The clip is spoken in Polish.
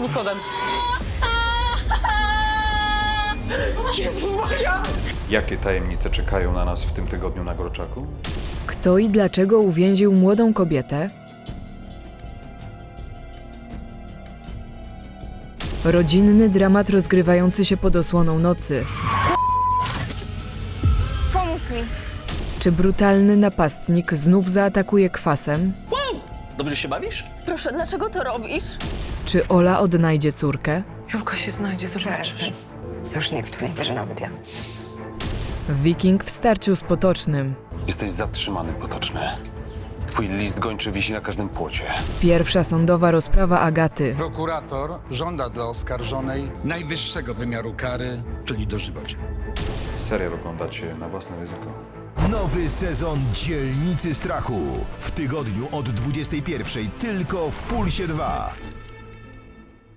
Nikodem. Jezus Maria! Jakie tajemnice czekają na nas w tym tygodniu na Groczaku? Kto i dlaczego uwięził młodą kobietę? Rodzinny dramat rozgrywający się pod osłoną nocy. Pomóż mi. Czy brutalny napastnik znów zaatakuje kwasem? Dobrze się bawisz? Proszę, dlaczego to robisz? Czy Ola odnajdzie córkę? Julka się znajdzie, zobaczysz. Przestań. Już nikt nie wierzy, nawet ja. Wiking w starciu z Potocznym. Jesteś zatrzymany, Potoczny. Twój list gończy wisi na każdym płocie. Pierwsza sądowa rozprawa Agaty. Prokurator żąda dla oskarżonej najwyższego wymiaru kary, czyli dożywocie. Serial oglądacie na własne ryzyko. Nowy sezon Dzielnicy Strachu. W tygodniu od 21.00 tylko w Pulsie 2.